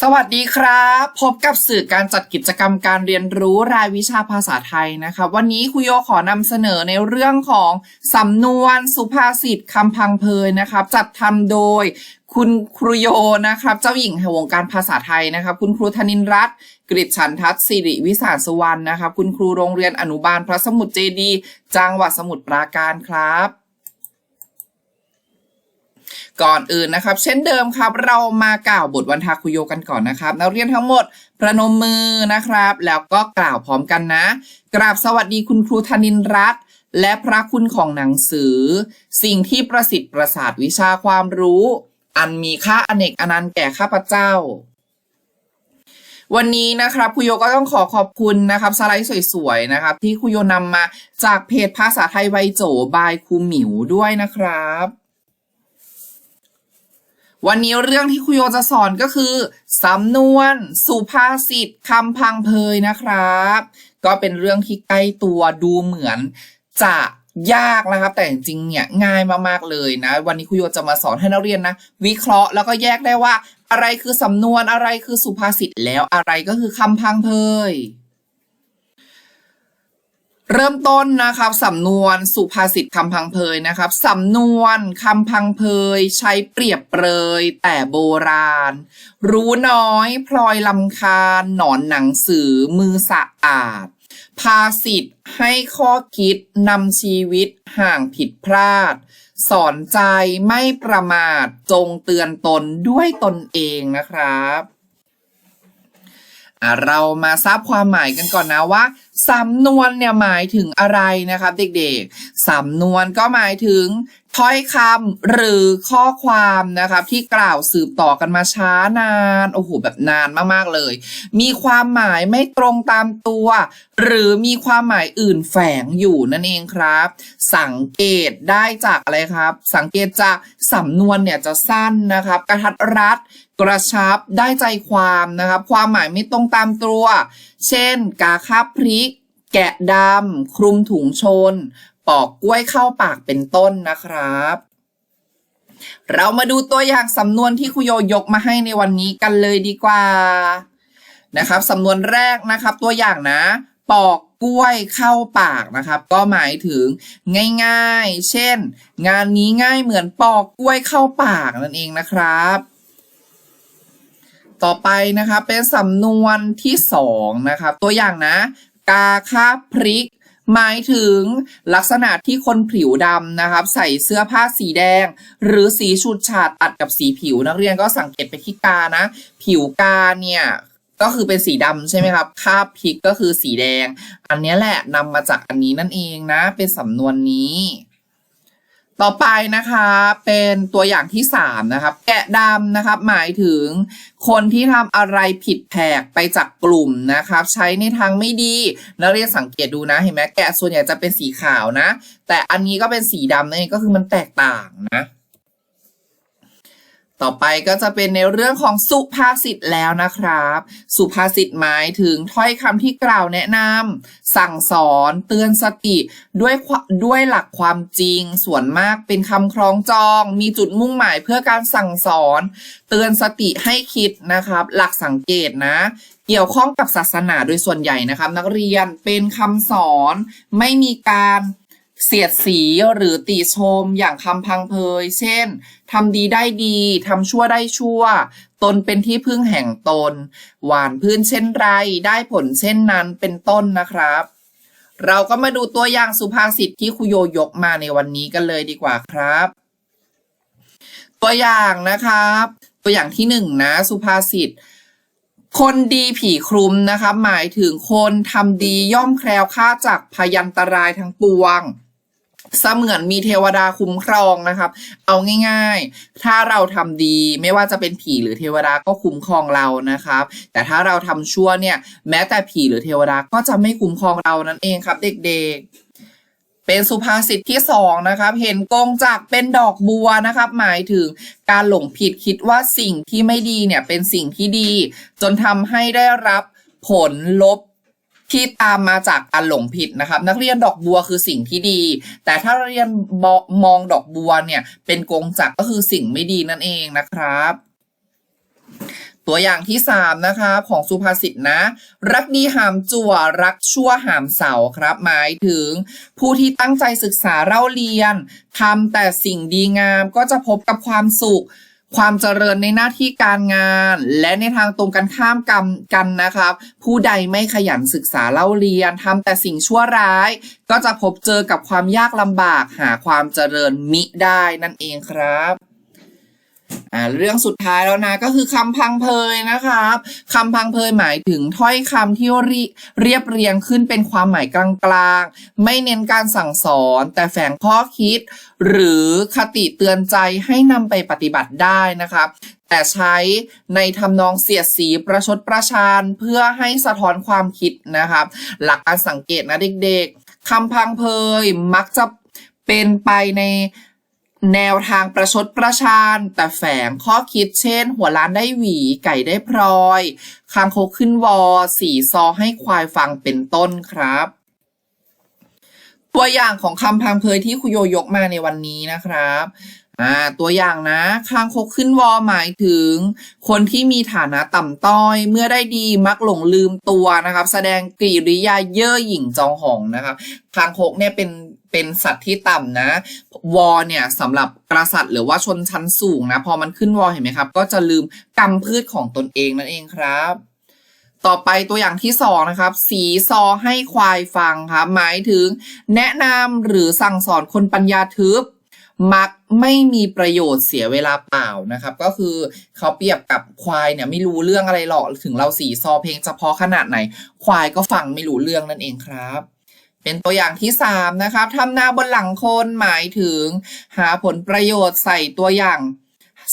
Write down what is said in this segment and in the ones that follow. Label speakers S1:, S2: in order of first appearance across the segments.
S1: สวัสดีครับ พบกับสื่อการจัดกิจกรรมการเรียนรู้รายวิชาภาษาไทยนะครับวันนี้ครูโยขอนำเสนอในเรื่องของสำนวนสุภาษิตคำพังเพยนะครับจัดทำโดยคุณครูโยนะครับ เจ้าหญิงแห่งวงการภาษาไทยนะครับ คุณครูธนินรัตน์กฤษฉันทัศน์สิริวิสารสุวรรณนะครับ คุณครูโรงเรียนอนุบาลพระสมุทรเจดี จังหวัดสมุทรปราการครับ ก่อนอื่นนะครับ เช่นเดิมครับ เรามากล่าวบทวันทาคุโยกันก่อนนะครับ นักเรียนทั้งหมดประนมมือนะครับ แล้วก็กล่าวพร้อมกันนะ กราบสวัสดีคุณครูธนินรัตน์และพระคุณของหนังสือ สิ่งที่ประสิทธิ์ประสาทวิชาความรู้ อันมีค่าอเนกอนันต์แก่ข้าพเจ้าวันนี้นะครับครูโยก็ต้องขอขอบคุณนะครับสไลด์สวยๆนะครับ ที่ครูโยนำมาจากเพจภาษาไทยไวยโจบายครูหมิวด้วยนะครับ วันนี้เรื่องที่ครูโยจะสอนก็คือสำนวนสุภาษิตคำพังเพยนะครับ ก็เป็นเรื่องที่ใกล้ตัวดูเหมือนจะยากนะครับ แต่จริงๆเนี่ยง่ายมากๆเลยนะ วันนี้ครูโยจะมาสอนให้นักเรียนนะ วิเคราะห์แล้วก็แยกได้ว่า อะไรคือสำนวนอะไรคือสุภาษิตแล้วอะไรก็คือคำพังเพย เริ่มต้นนะครับสำนวนสุภาษิตคำพังเพยนะครับสำนวนคำพังเพยใช้เปรียบเปรยแต่โบราณ รู้น้อย พลอยลำคาญ หนอนหนังสือมือสะอาด ภาษิตให้ข้อคิดนำชีวิตห่างผิดพลาด สอนใจไม่ประมาทจงเตือนตนด้วยตนเองนะครับ เรามาทราบความหมายกันก่อนนะว่าสำนวนเนี่ยหมายถึงอะไรนะครับเด็กๆสำนวนก็หมายถึง ถ้อยคำหรือข้อความนะครับที่กล่าวสืบต่อกันมาช้านาน โอ้โหแบบนานมากๆเลย มีความหมายไม่ตรงตามตัว หรือมีความหมายอื่นแฝงอยู่นั่นเองครับ สังเกตได้จากอะไรครับ สังเกตจากสำนวนเนี่ยจะสั้นนะครับ กระทัดรัดกระชับได้ใจความนะครับ ความหมายไม่ตรงตามตัว เช่น กาคาบพริกแกะดำคลุมถุงชน อกกล้วยเข้าปากเป็นต้นนะครับ เรามาดูตัวอย่างสำนวนที่ครูโยยกมาให้ในวันนี้กันเลยดีกว่านะครับสำนวนแรกนะครับตัวอย่างนะ ปอกกล้วยเข้าปากนะครับ ก็หมายถึงง่ายๆ เช่น งานนี้ง่ายเหมือนปอกกล้วยเข้าปากนั่นเองนะครับ ต่อไปนะครับเป็นสำนวนที่สองนะครับ ตัวอย่างนะ กาคาบพริก หมายถึงลักษณะที่คนผิวดำนะครับใส่เสื้อผ้าสีแดง หรือสีชุดฉาดตัดกับสีผิว นักเรียนก็สังเกตไปที่กานะ ผิวกาเนี่ยก็คือเป็นสีดำใช่ไหมครับคาบพริกก็คือสีแดง อันนี้แหละนำมาจากอันนี้นั่นเองนะ เป็นสำนวนนี้ ต่อไปนะคะเป็นตัวอย่างที่สามนะครับแกะดำนะครับหมายถึงคนที่ทำอะไรผิดแผกไปจากกลุ่มนะครับ ใช้ในทางไม่ดีนักเรียนสังเกตดูนะเห็นไหมแกะส่วนใหญ่จะเป็นสีขาวนะ แต่อันนี้ก็เป็นสีดำนั่นเองก็คือมันแตกต่างนะ ต่อไปก็จะเป็นในเรื่องของสุภาษิตแล้วนะครับ สุภาษิตหมายถึงถ้อยคำที่กล่าวแนะนำสั่งสอนเตือนสติด้วยด้วยหลักความจริง ส่วนมากเป็นคำคล้องจอง มีจุดมุ่งหมายเพื่อการสั่งสอน เตือนสติให้คิดนะครับ หลักสังเกตนะเกี่ยวข้องกับศาสนาโดยส่วนใหญ่นะครับ นักเรียนเป็นคำสอนไม่มีการ เสียดสีหรือติชมอย่างคำพังเพย เช่นทำดีได้ดีทำชั่วได้ชั่ว ตนเป็นที่พึ่งแห่งตน หวานพื้นเช่นไรได้ผลเช่นนั้นเป็นต้นนะครับ เราก็มาดูตัวอย่างสุภาษิตที่ครูโยยกมาในวันนี้กันเลยดีกว่าครับ ตัวอย่างนะครับ ตัวอย่างที่หนึ่งนะ สุภาษิตคนดีผีคลุมนะครับหมายถึงคนทำดีย่อมแคล้วคลาดจากพยันตรายทั้งปวง เสมือนมีเทวดาคุ้มครองนะครับ เอาง่าย ๆ ถ้าเราทำดีไม่ว่าจะเป็นผีหรือเทวดาก็คุ้มครองเรานะครับ แต่ถ้าเราทำชั่วเนี่ย แม้แต่ผีหรือเทวดาก็จะไม่คุ้มครองเรานั่นเองครับ เด็กๆเป็นสุภาษิตที่สองนะครับ เห็นกงจากเป็นดอกบัวนะครับ หมายถึงการหลงผิดคิดว่าสิ่งที่ไม่ดีเนี่ยเป็นสิ่งที่ดี จนทำให้ได้รับผลลบ ที่ตามมาจากการหลงผิดนะครับ นักเรียนดอกบัวคือสิ่งที่ดี แต่ถ้าเรียนมองมองดอกบัวเนี่ย เป็นกงจักรก็คือสิ่งไม่ดีนั่นเองนะครับ ตัวอย่างที่สามนะคะของสุภาษิตนะ รักดีหามจั่วรักชั่วหามเสาครับ หมายถึง ผู้ที่ตั้งใจศึกษาเล่าเรียนทำแต่สิ่งดีงามก็จะพบกับความสุข ความเจริญในหน้าที่การงาน และในทางตรงกันข้ามกันกันนะครับ ผู้ใดไม่ขยันศึกษาเล่าเรียนทำแต่สิ่งชั่วร้าย ก็จะพบเจอกับความยากลำบากหาความเจริญมิได้นั่นเองครับ อ่าเรื่องสุดท้ายแล้วนะก็คือคำพังเพยนะครับคำพังเพยหมายถึงถ้อยคำที่เรีเรียบเรียงขึ้นเป็นความหมายกลางๆ ไม่เน้นการสั่งสอน แต่แฝงข้อคิด หรือคติเตือนใจให้นำไปปฏิบัติได้นะครับแต่ใช้ในทำนองเสียดสีประชดประชานเพื่อให้สะท้อนความคิดนะครับ หลักการสังเกตนะเด็กๆคำพังเพยมักจะเป็นไปใน แนวทางประชดประชานแต่แฝงข้อคิดเช่น หัวล้านได้หวี ไก่ได้พลอยคางคกขึ้นวอสีซอให้ควายฟังเป็นต้นครับ ตัวอย่างของคำพังเพยที่คุโยยกมาในวันนี้นะครับอ่าตัวอย่างนะคางคกขึ้นวอหมายถึง คนที่มีฐานะต่ำต้อย เมื่อได้ดีมักหลงลืมตัวนะครับ แสดงกริยาเย่อหยิ่งจองหองนะครับคางคกเนี่ยเป็น เป็นสัตว์ที่ต่ำนะ วอเนี่ยสำหรับกษัตริย์หรือว่าชนชั้นสูงนะ พอมันขึ้นวอเห็นไหมครับ ก็จะลืมกรรมพืชของตนเองนั่นเองครับ ต่อไปตัวอย่างที่สองนะครับ สีซอให้ควายฟังครับหมายถึง แนะนำหรือสั่งสอนคนปัญญาทึบมักไม่มีประโยชน์เสียเวลาเปล่านะครับ ก็คือเขาเปรียบกับควายเนี่ยไม่รู้เรื่องอะไรหรอกถึงเราสีซอเพลงเฉพาะขนาดไหน ควายก็ฟังไม่รู้เรื่องนั่นเองครับ เป็นตัวอย่างที่สามนะครับทำนาบนหลังคนหมายถึง หาผลประโยชน์ใส่ตัวอย่าง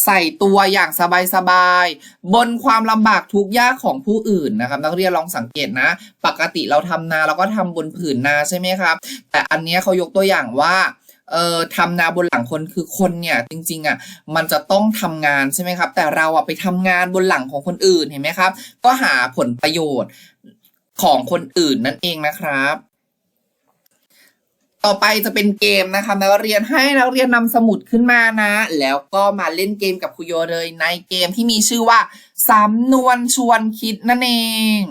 S1: ใส่ตัวอย่างสบายๆบนความลำบากทุกข์ยากของผู้อื่นนะครับ นักเรียนลองสังเกตนะ ปกติเราทำนาเราก็ทำบนผืนนาใช่ไหมครับ แต่อันนี้เขายกตัวอย่างว่าเอ่อทำนาบนหลังคนคือคนเนี่ยจริงๆอะมันจะต้องทำงานใช่ไหมครับ แต่เราอะไปทำงานบนหลังของคนอื่นเห็นไหมครับ ก็หาผลประโยชน์ของคนอื่นนั่นเองนะครับ ต่อไปจะเป็นเกมนะคะนักเรียนให้นักเรียนนำสมุดขึ้นมานะ แล้วก็มาเล่นเกมกับครูโยเลยในเกมที่มีชื่อว่าสำนวนชวนคิดนั่นเอง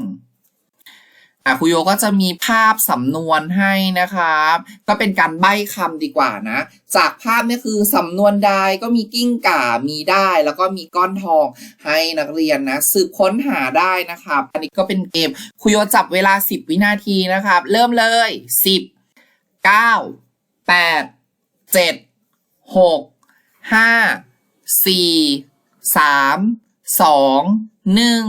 S1: อะครูโยก็จะมีภาพสำนวนให้นะครับ ก็เป็นการใบ้คำดีกว่านะ จากภาพนี่คือสำนวนใดก็มีกิ้งก่ามีได้ แล้วก็มีก้อนทองให้นักเรียนนะ สืบค้นหาได้นะครับ อันนี้ก็เป็นเกมครูโยจับเวลา 10 วินาทีนะครับ เริ่มเลย 10 เก้าแปดเจ็ดหกห้าสี่สามสองหนึ่ง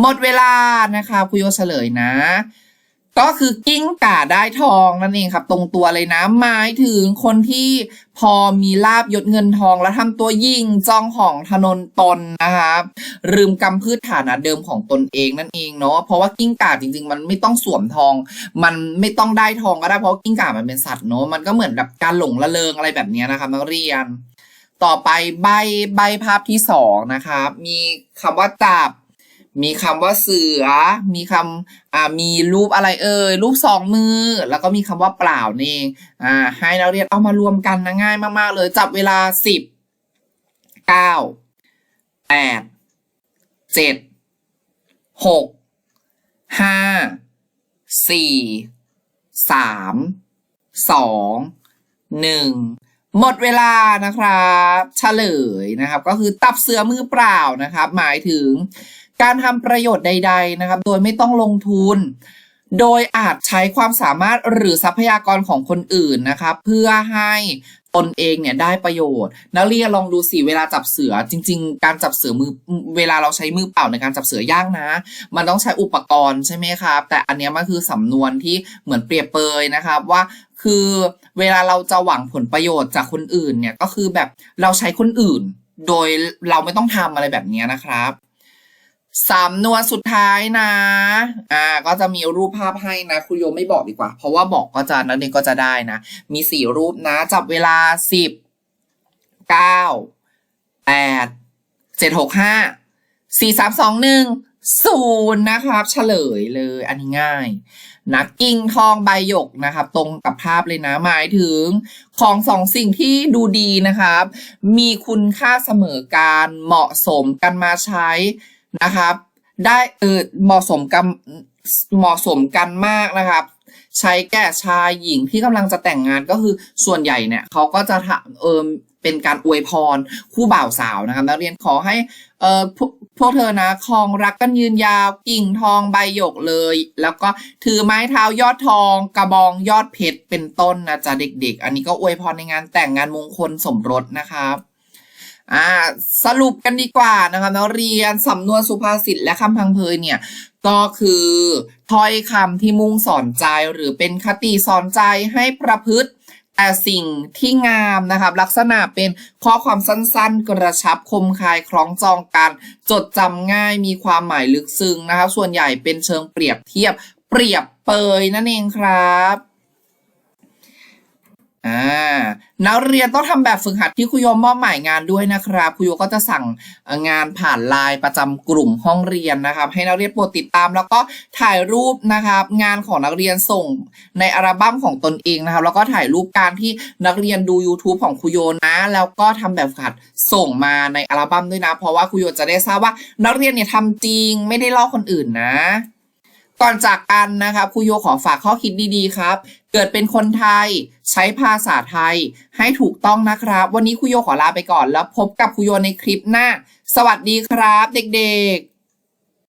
S1: หมดเวลานะคะคุโยเฉลยนะ ก็คือกิ้งก่าได้ทองนั่นเองครับ ตรงตัวเลยนะหมายถึงคนที่พอมีลาบยศเงินทอง แล้วทำตัวยิ่งจองของถนนตนนะครับลืมกำพืชฐานะเดิมของตนเองนั่นเองเนาะเพราะว่ากิ้งก่าจริง ๆ มันไม่ต้องสวมทอง มันไม่ต้องได้ทองก็ได้เพราะกิ้งก่ามันเป็นสัตว์เนาะมันก็เหมือนแบบการหลงละเลงอะไรแบบนี้นะครับนักเรียน ต่อไปใบใบภาพที่สองนะครับมีคำว่าจับ มีคำว่าเสือ มีคำอ่ามีรูปอะไรเอ่ยรูปสองมือ แล้วก็มีคำว่าเปล่านี่เองอ่าให้นักเรียนเอามารวมกันนะง่ายมากๆ เลยจับเวลาสิบเก้าแปดเจ็ดหกห้าสี่สามสองหนึ่งหมดเวลานะครับ เฉลยนะครับ ก็คือตับเสือมือเปล่านะครับ หมายถึง การทำประโยชน์ใด ๆ นะครับ โดยไม่ต้องลงทุน โดยอาจใช้ความสามารถหรือทรัพยากรของคนอื่นนะครับเพื่อให้ตนเองเนี่ยได้ประโยชน์ นักเรียนลองดูสิเวลาจับเสือจริง ๆ การจับเสือมือเวลาเราใช้มือเปล่าในการจับเสือย่างนะ มันต้องใช้อุปกรณ์ใช่ไหมครับ แต่อันนี้มันคือสำนวนที่เหมือนเปรียบเปยนะครับว่าคือเวลาเราจะหวังผลประโยชน์จากคนอื่นเนี่ยก็คือแบบเราใช้คนอื่น โดยเราไม่ต้องทำอะไรแบบนี้นะครับ สำนวนสุดท้ายนะ อ่า ก็จะมีรูปภาพให้นะครูโยไม่บอกดีกว่า เพราะว่าบอกก็จะนักเรียนก็จะได้นะ มีสี่รูปนะ จับเวลาสิบเก้าแปดเจ็ดหกห้าสี่สามสองหนึ่งศูนย์นะครับ เฉลยเลยอันนี้ง่ายนะกิ่งทองใบหยกนะครับ ตรงกับภาพเลยนะ หมายถึงของสองสิ่งที่ดูดีนะครับ มีคุณค่าเสมอการเหมาะสมกันมาใช้ นะครับ ได้เออเหมาะสมกันเหมาะสมกันมากนะครับ ใช้แก่ชายหญิงที่กำลังจะแต่งงานก็คือส่วนใหญ่เนี่ยเขาก็จะทำเออเป็นการอวยพรคู่บ่าวสาวนะครับนักเรียนขอให้เออพวกพวกเธอนะครองรักกันยืนยาวกิ่งทองใบหยกเลย แล้วก็ถือไม้เท้ายอดทอง กระบองยอดเพชรเป็นต้นนะจ๊ะเด็ก ๆ อันนี้ก็อวยพรในงานแต่งงานมงคลสมรสนะครับ อ่าสรุปกันดีกว่านะคะนักเรียนสำนวนสุภาษิตและคำพังเพยเนี่ยก็คือถ้อยคำที่มุ่งสอนใจหรือเป็นคติสอนใจให้ประพฤติแต่สิ่งที่งามนะครับลักษณะเป็นข้อความสั้นๆ กระชับคมคายคล้องจองกัน จดจำง่ายมีความหมายลึกซึ้งนะครับส่วนใหญ่เป็นเชิงเปรียบเทียบเปรียบเปยนั่นเองครับ อ่านักเรียนต้องทำแบบฝึกหัดที่ครูโยมมอบหมายงานด้วยนะครับครูโยก็จะสั่งงานผ่านไลน์ประจำกลุ่มห้องเรียนนะครับ ให้นักเรียนโปรดติดตาม แล้วก็ถ่ายรูปนะครับ งานของนักเรียนส่งในอัลบั้มของตนเองนะครับ แล้วก็ถ่ายรูปการที่นักเรียนดู YouTube ของครูโยนะ แล้วก็ทำแบบฝึกหัดส่งมาในอัลบั้มด้วยนะ เพราะว่าครูโยจะได้ทราบว่านักเรียนเนี่ยทำจริงไม่ได้ลอกคนอื่นนะ ก่อนจากกันนะครับครูโยขอฝากข้อคิดดีๆครับ เกิดเป็นคนไทยใช้ภาษาไทยให้ถูกต้องนะครับ วันนี้ครูโยขอลาไปก่อนแล้วพบกับครูโยในคลิปหน้า สวัสดีครับ เด็กๆ